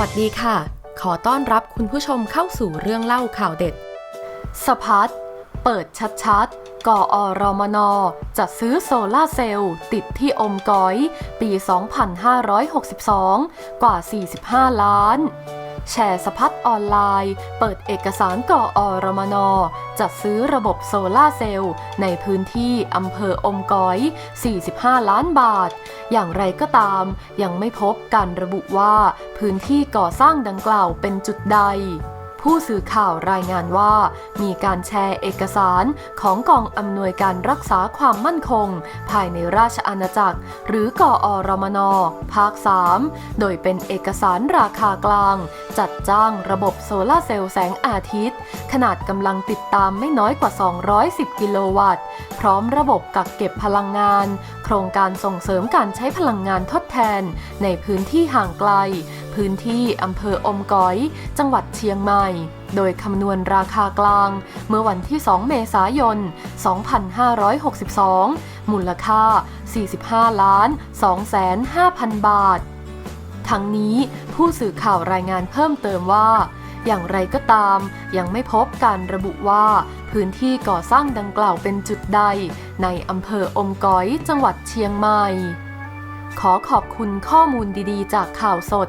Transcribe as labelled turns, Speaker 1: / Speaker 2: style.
Speaker 1: วัสดีค่ะ ขอต้อนรับคุณผู้ชมเข้าสู่เรื่องเล่าข่าวเด็ด สพัดเปิดชัดๆกอรมน จะซื้อโซลาร์เซลล์ติดที่อมก้อย ปี 2562 กว่า 45 ล้าน แชร์สพัดออนไลน์ เปิดเอกสารกออรมน จัดซื้อระบบโซลาเซลล์ ในพื้นที่อำเภออมก๋อย 45 ล้านบาท อย่างไรก็ตาม ยังไม่พบการระบุว่าพื้นที่ก่อสร้างดังกล่าวเป็นจุดใด ผู้สื่อข่าวรายงานว่า มีการแชร์เอกสารของกองอำนวยการรักษาความมั่นคง ภายในราชอาณาจักร หรือกอรมน ภาค 3 โดยเป็นเอกสารราคากลาง จัดจ้างระบบโซลาร์เซลล์แสงอาทิตย์ ขนาดกำลังติดตามไม่น้อยกว่า 210 กิโลวัตต์ พร้อมระบบกักเก็บพลังงาน โครงการส่งเสริมการใช้พลังงานทดแทน ในพื้นที่ห่างไกล พื้นที่อำเภออมก๋อย จังหวัดเชียงใหม่ โดยคำนวณราคากลาง เมื่อวันที่ 2 เมษายน 2562 มูลค่า 45ล้าน2แสน5,000 บาท ทั้งนี้ผู้สื่อข่าวรายงานเพิ่มเติมว่า อย่างไรก็ตาม ยังไม่พบการระบุว่าพื้นที่ก่อสร้างดังกล่าวเป็นจุดใด ในอำเภออมก๋อยจังหวัดเชียงใหม่ ขอขอบคุณข้อมูลดีๆ จากข่าวสด